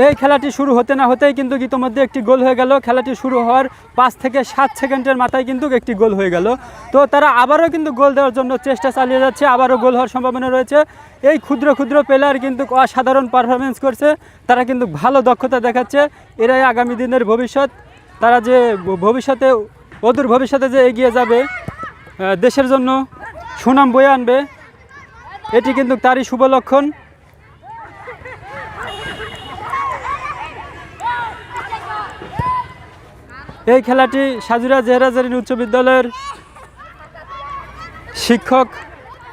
এই খেলাটি শুরু হতে না হতেই কিন্তু ইতোমধ্যে একটি গোল হয়ে গেল। খেলাটি শুরু হওয়ার পাঁচ থেকে সাত সেকেন্ডের মাথায় কিন্তু একটি গোল হয়ে গেল। তো তারা আবারও কিন্তু গোল দেওয়ার জন্য চেষ্টা চালিয়ে যাচ্ছে, আবারও গোল হওয়ার সম্ভাবনা রয়েছে। এই ক্ষুদ্র ক্ষুদ্র প্লেয়ার কিন্তু অসাধারণ পারফরমেন্স করছে। তারা কিন্তু ভালো দক্ষতা দেখাচ্ছে। এরাই আগামী দিনের ভবিষ্যৎ। তারা যে ভবিষ্যতে, অদূর ভবিষ্যতে যে এগিয়ে যাবে দেশের জন্য সুনাম বয়ে আনবে, এটি কিন্তু তারই শুভ লক্ষণ। এই খেলাটি সাজুরা জেহরাজারিন উচ্চ বিদ্যালয়ের শিক্ষক,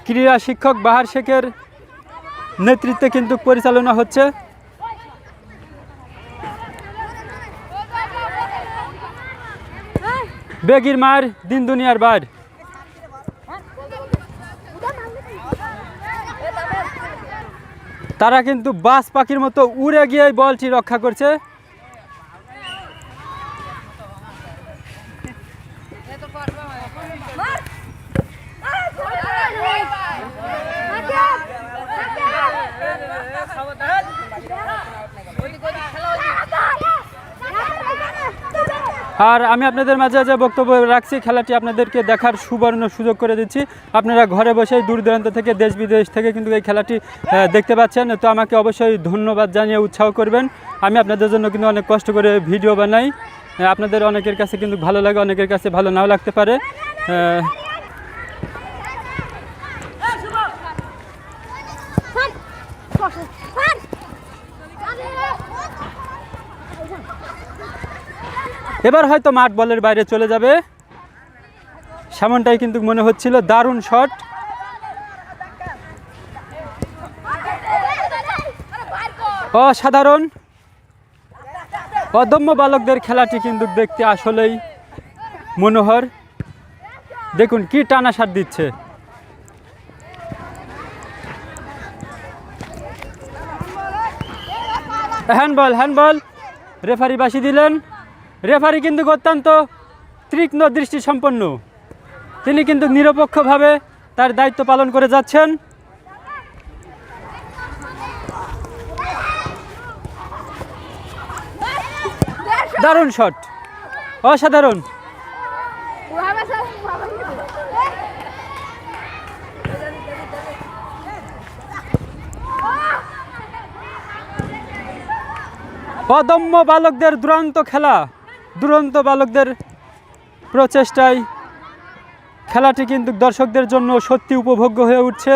ক্রীড়া শিক্ষক বাহার শেখের নেতৃত্বে কিন্তু পরিচালনা হচ্ছে। বেগির মার দিন দুনিয়ার বার। তারা কিন্তু বাস পাখির মতো উড়ে গিয়ে বলটি রক্ষা করছে। আর আমি আপনাদের মাঝে যে বক্তব্য রাখছি, খেলাটি আপনাদেরকে দেখার সুবর্ণ সুযোগ করে দিচ্ছি। আপনারা ঘরে বসেই দূর দূরান্ত থেকে দেশ বিদেশ থেকে কিন্তু এই খেলাটি দেখতে পাচ্ছেন। তো আমাকে অবশ্যই ধন্যবাদ জানিয়ে উৎসাহ করবেন। আমি আপনাদের জন্য কিন্তু অনেক কষ্ট করে ভিডিও বানাই। আপনাদের অনেকের কাছে কিন্তু ভালো লাগে, অনেকের কাছে ভালো নাও লাগতে পারে। এবার হয়তো মাঠ বলের বাইরে চলে যাবে। সেমনটাই কিন্তু মনে হচ্ছিল দারুণ শট। অসাধারণ। অদম্য বালকদের খেলাটি কিন্তু দেখতে আসলেই মনোহর। দেখুন কি টানা সার দিচ্ছে। Handball handball. রেফারি বাসি দিলেন। রেফারি কিন্তু অত্যন্ত তীক্ষ্ণ দৃষ্টি সম্পন্ন তিনি কিন্তু নিরপেক্ষভাবে তার দায়িত্ব পালন করে যাচ্ছেন। দারুণ শট অসাধারণ। অদম্য বালকদের দুরন্ত খেলা, দুরন্ত বালকদের প্রচেষ্টায় খেলাটি কিন্তু দর্শকদের জন্য সত্যি উপভোগ্য হয়ে উঠছে।